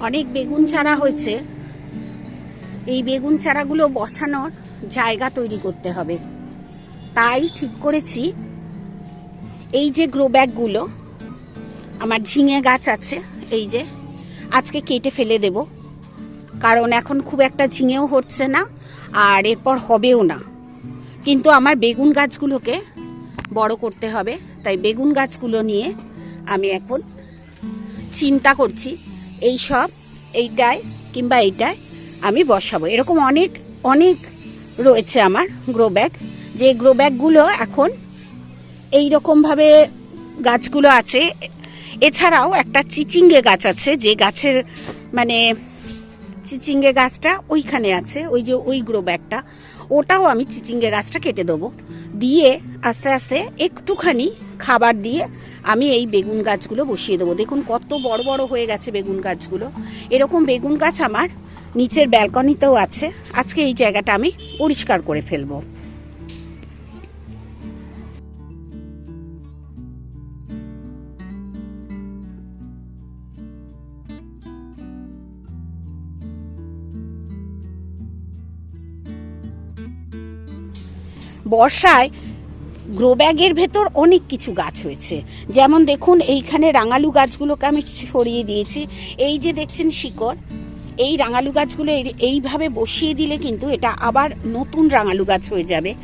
অনেক বেগুন চারা হয়েছে। এই বেগুন চারাগুলো বসানোর জায়গা তৈরি করতে হবে। তাই ঠিক করেছি। এই যে গ্রো ব্যাগগুলো আমার ঝিঙে গাছ আছে, এই যে আজকে কেটে ফেলে দেব। কারণ এখন খুব একটা ঝিঙেও হচ্ছে না, আর এরপর হবেও না। কিন্তু আমার বেগুন গাছগুলোকে বড় করতে হবে। তাই বেগুন গাছগুলো নিয়ে আমি এখন চিন্তা করছি এই সব এইটায় কিংবা এইটায় আমি বসাবো। এরকম অনেক অনেক রয়েছে আমার গ্রো ব্যাগ যে গ্রো ব্যাগগুলো এখন এই রকমভাবে গাছগুলো আছে, এছাড়াও একটা চিচিঙ্গে গাছ আছে, যে গাছের মানে চিচিঙ্গে গাছটা ওইখানে আছে, ওই যে ওই গ্রো ব্যাগটা ওটাও আমি চিচিঙ্গে গাছটা কেটে দেবো। দিয়ে আস্তে আস্তে একটুখানি খাবার দিয়ে আমি এই বেগুন গাছগুলো বসিয়ে দেবো। দেখুন কত বড় বড় হয়ে গেছে বেগুন গাছগুলো। এরকম বেগুন গাছ আমার নিচের ব্যালকনিতেও আছে। আজকে এই জায়গাটা আমি পরিষ্কার করে ফেলব। বর্ষায় গ্রো ব্যাগের ভেতর অনেক কিছু গাছ হয়েছে যেমন দেখুন, এইখানে রাঙালু গাছগুলোকে আমি সরিয়ে দিয়েছি। এই যে দেখছেন শিকড়, এই রাঙালু গাছগুলো এই- এইভাবে বসিয়ে দিলে কিন্তু এটা আবার নতুন রাঙালু গাছ হয়ে যাবে।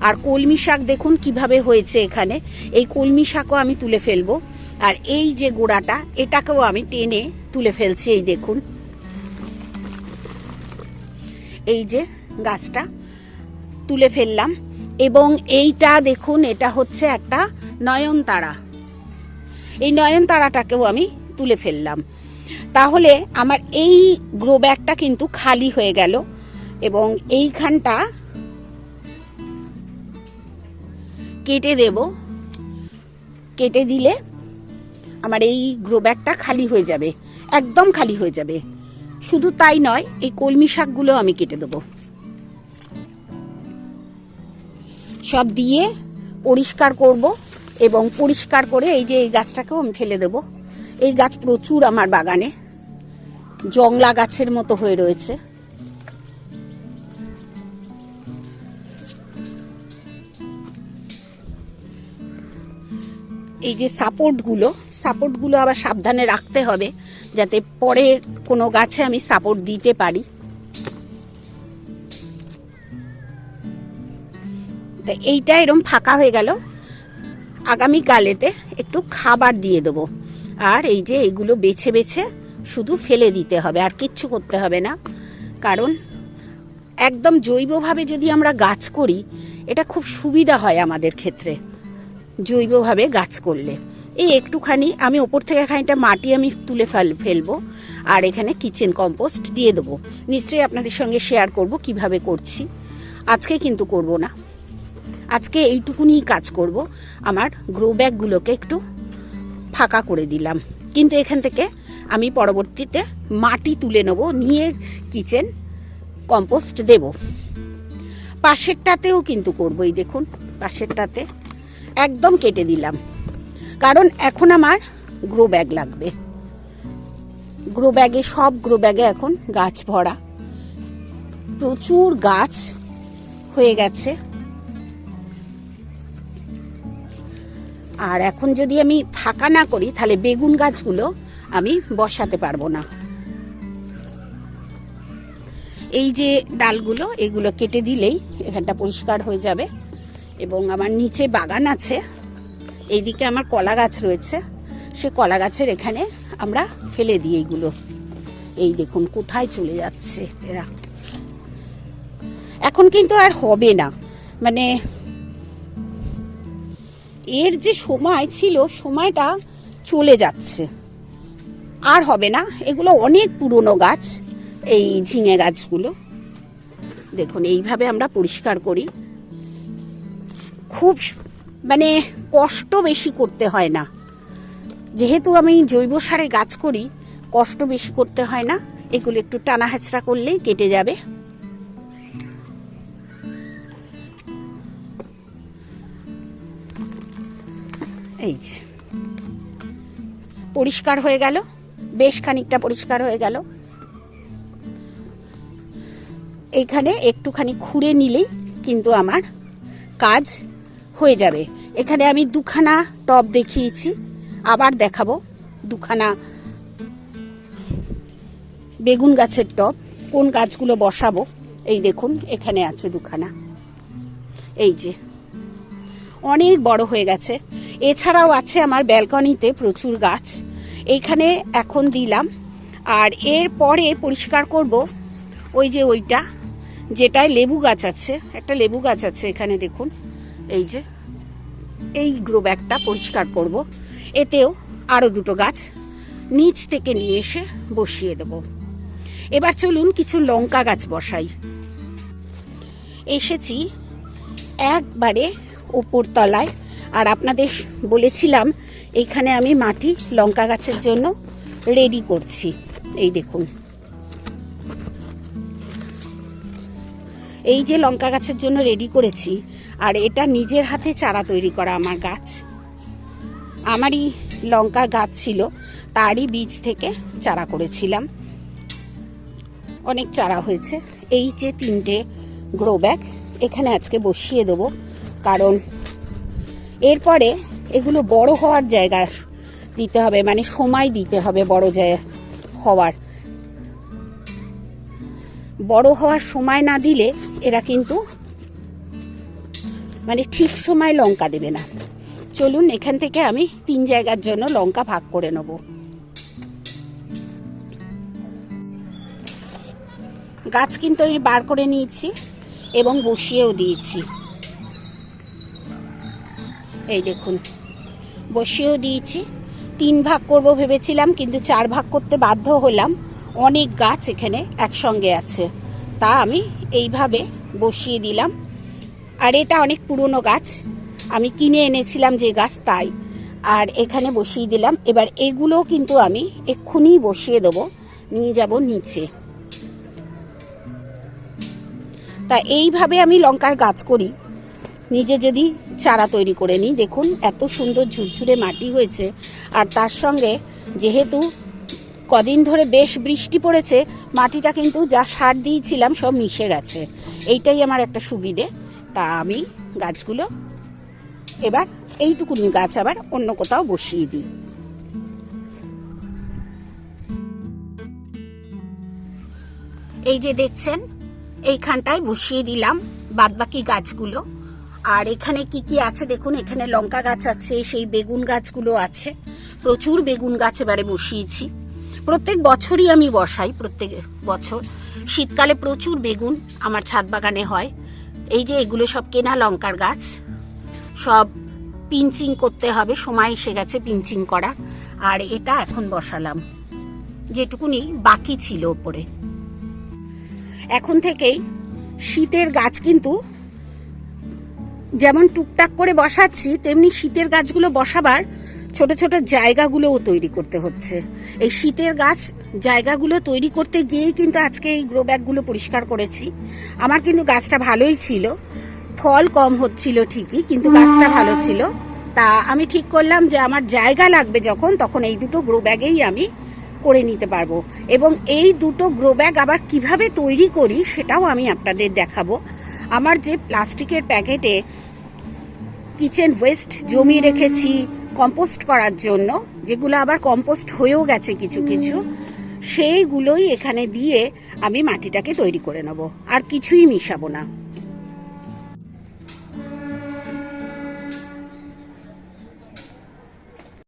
আর কলমি শাক দেখুন কীভাবে হয়েছে এখানে। এই কলমি শাকও আমি তুলে ফেলব। আর এই যে গোড়াটা, এটাকেও আমি টেনে তুলে ফেলছি, এই দেখুন। এই যে গাছটা তুলে ফেললাম। এবং এইটা দেখুন, এটা হচ্ছে একটা নয়নতারা। এই নয়নতারাটাকেও আমি তুলে ফেললাম। তাহলে আমার এই গ্রো ব্যাগটা কিন্তু খালি হয়ে গেল এবং এইখানটা কেটে দেব। কেটে দিলে আমার এই গ্রো ব্যাগটা খালি হয়ে যাবে, একদম খালি হয়ে যাবে। শুধু তাই নয়, এই কলমি শাকগুলো আমি কেটে দেবো। সব দিয়ে পরিষ্কার করব এবং পরিষ্কার করে এই যে এই গাছটাকেও আমি ফেলে দেব। এই গাছ প্রচুর আমার বাগানে। জংলা গাছের মতো হয়ে রয়েছে। এই যে সাপোর্টগুলো সাপোর্টগুলো আবার সাবধানে রাখতে হবে যাতে পরের কোনো গাছে আমি সাপোর্ট দিতে পারি। তা এইটা এরম ফাঁকা হয়ে গেল। আগামী কালেতে একটু খাবার দিয়ে দেবো। আর এই যে এগুলো বেছে বেছে শুধু ফেলে দিতে হবে, আর কিচ্ছু করতে হবে না। কারণ একদম জৈবভাবে যদি আমরা গাছ করি, এটা খুব সুবিধা হয় আমাদের ক্ষেত্রে, জৈবভাবে গাছ করলে। এই একটুখানি আমি ওপর থেকে খানিকটা মাটি আমি তুলে ফেল, ফেলব, আর এখানে কিচেন কম্পোস্ট দিয়ে দেবো। নিশ্চয়ই আপনাদের সঙ্গে শেয়ার করব কীভাবে করছি। আজকে কিন্তু করব না। আজকে এইটুকুনি কাজ করব। আমার গ্রো ব্যাগগুলোকে একটু ফাঁকা করে দিলাম। কিন্তু এখান থেকে আমি পরবর্তীতে মাটি তুলে নেব, নিয়ে কিচেন কম্পোস্ট দেব। পাশেরটাতেও কিন্তু করব, এই দেখুন, পাশেরটাতে একদম কেটে দিলাম। কারণ এখন আমার গ্রো ব্যাগ লাগবে। গ্রো ব্যাগে সব গ্রো ব্যাগে এখন গাছ ভরা। প্রচুর গাছ হয়ে গেছে। আর এখন যদি আমি ফাঁকা না করি, তাহলে বেগুন গাছগুলো আমি বসাতে পারব না। এই যে ডালগুলো, এগুলো কেটে দিলেই এখানটা পরিষ্কার হয়ে যাবে এবং আমার নিচে বাগান আছে। এইদিকে আমার কলা গাছ রয়েছে। সে কলা গাছের এখানে আমরা ফেলে দিই এইগুলো এই দেখুন, কোথায় চলে যাচ্ছে এরা। এখন কিন্তু আর হবে না। মানে এর যে সময় ছিল, সময়টা চলে যাচ্ছে। আর হবে না, এগুলো অনেক পুরনো গাছ, এই ঝিঙে গাছগুলো। দেখুন, এইভাবে আমরা পরিষ্কার করি। খুব মানে কষ্ট বেশি করতে হয় না। যেহেতু আমি জৈব সারে গাছ করি, কষ্ট বেশি করতে হয় না। এগুলো একটু টানা হেঁচড়া করলেই কেটে যাবে। এই যে। পরিষ্কার হয়ে গেল। বেশ খানিকটা পরিষ্কার হয়ে গেল। এইখানে একটুখানি খুঁড়ে নিলেই কিন্তু আমার কাজ হয়ে যাবে। এখানে আমি দুখানা টব দেখিয়েছি। আবার দেখাবো দুখানা বেগুন গাছের টব। কোন গাছগুলো বসাবো? এই দেখুন, এখানে আছে দুখানা। এই যে। অনেক বড় হয়ে গেছে। এছাড়াও আছে আমার ব্যালকনিতে প্রচুর গাছ। এইখানে এখন দিলাম। আর এর পরে পরিষ্কার করব ওই যে ওইটা, যেটায় লেবু গাছ আছে। একটা লেবু গাছ আছে এখানে দেখুন। এই যে, এই গ্রো ব্যাগটা পরিষ্কার করব। এতেও আরও দুটো গাছ নিচ থেকে নিয়ে এসে বসিয়ে দেব। এবার চলুন কিছু লঙ্কা গাছ বসাই। এসেছি একবারে ওপর তলায় আর আপনাদের বলেছিলাম, এইখানে আমি মাটি লঙ্কা গাছের জন্য রেডি করছি। এই দেখুন। এই যে লঙ্কা গাছের জন্য রেডি করেছি, আর এটা নিজের হাতে চারা তৈরি করা আমার গাছ। আমারই লঙ্কা গাছ ছিল, তারই বীজ থেকে চারা করেছিলাম। অনেক চারা হয়েছে। এই যে তিনটে গ্রো ব্যাগ এখানে আজকে বসিয়ে দেবো, কারণ এরপরে এগুলো বড় হওয়ার জায়গা দিতে হবে মানে সময় দিতে হবে বড় জায়গা হওয়ার। বড় হওয়ার সময় না দিলে এরা কিন্তু মানে ঠিক সময় লঙ্কা দেবে না। চলুন, এখান থেকে আমি তিন জায়গার জন্য লঙ্কা ভাগ করে নেব। গাছ কিন্তু আমি বার করে নিয়েছি এবং বসিয়েও দিয়েছি। এই দেখুন, বসিয়েও দিয়েছি। তিন ভাগ করব ভেবেছিলাম, কিন্তু চার ভাগ করতে বাধ্য হলাম। অনেক গাছ এখানে একসঙ্গে আছে। তা আমি এইভাবে বসিয়ে দিলাম। আর এটা অনেক পুরনো গাছ। আমি কিনে এনেছিলাম যে গাছ, তাই। আর এখানে বসিয়ে দিলাম। এবার এগুলো কিন্তু আমি এক্ষুনি বসিয়ে দেবো। নিয়ে যাব নিচে। তা এইভাবে আমি লঙ্কার গাছ করি। নিজে যদি চারা তৈরি করে নিই, দেখুন এত সুন্দর ঝুরঝুরে মাটি হয়েছে। আর তার সঙ্গে যেহেতু কদিন ধরে বেশ বৃষ্টি পড়েছে, মাটিটা কিন্তু যা সার দিয়েছিলাম সব মিশে গেছে। এইটাই আমার একটা সুবিধে। তা আমি গাছগুলো এবার এইটুকুনি গাছ আবার অন্য কোথাও বসিয়ে দিই। এই যে দেখছেন, এইখানটায় বসিয়ে দিলাম বাদবাকি গাছগুলো। আর এখানে কি কি আছে দেখুন, এখানে লঙ্কা গাছ আছে, সেই বেগুন গাছগুলো আছে। প্রচুর বেগুন গাছ এবারে বসিয়েছি। প্রত্যেক বছরই আমি বসাই, প্রত্যেক বছর। শীতকালে প্রচুর বেগুন আমার ছাদ বাগানে হয়। এই যে এগুলো সব কেনা লঙ্কার গাছ। সব পিঞ্চিং করতে হবে, সময় এসে গেছে পিঞ্চিং করা। আর এটা এখন বসালাম। যেটুকুনি বাকি ছিল ওপরে। এখন থেকেই শীতের গাছ কিন্তু যেমন টুকটাক করে বসাচ্ছি তেমনি শীতের গাছগুলো বসাবার ছোট ছোট জায়গাগুলোও তৈরি করতে হচ্ছে। এই শীতের গাছ জায়গাগুলো তৈরি করতে গিয়েই কিন্তু আজকে এই গ্রো ব্যাগগুলো পরিষ্কার করেছি। আমার কিন্তু গাছটা ভালোই ছিল। ফল কম হচ্ছিল ঠিকই কিন্তু গাছটা ভালো ছিল। তা আমি ঠিক করলাম যে আমার জায়গা লাগবে যখন তখন এই দুটো গ্রো ব্যাগেই আমি করে নিতে পারব। এবং এই দুটো গ্রো ব্যাগ আবার কীভাবে তৈরি করি সেটাও আমি আপনাদের দেখাবো। আমার যে প্লাস্টিকের প্যাকেটে কিচেন ওয়েস্ট জমিয়ে রেখেছি কম্পোস্ট করার জন্য, যেগুলো আবার কম্পোস্ট হয়েও গেছে কিছু কিছু, সেইগুলোই এখানে দিয়ে আমি মাটিটাকে তৈরি করে নেব। আর কিছুই মিশাবো না।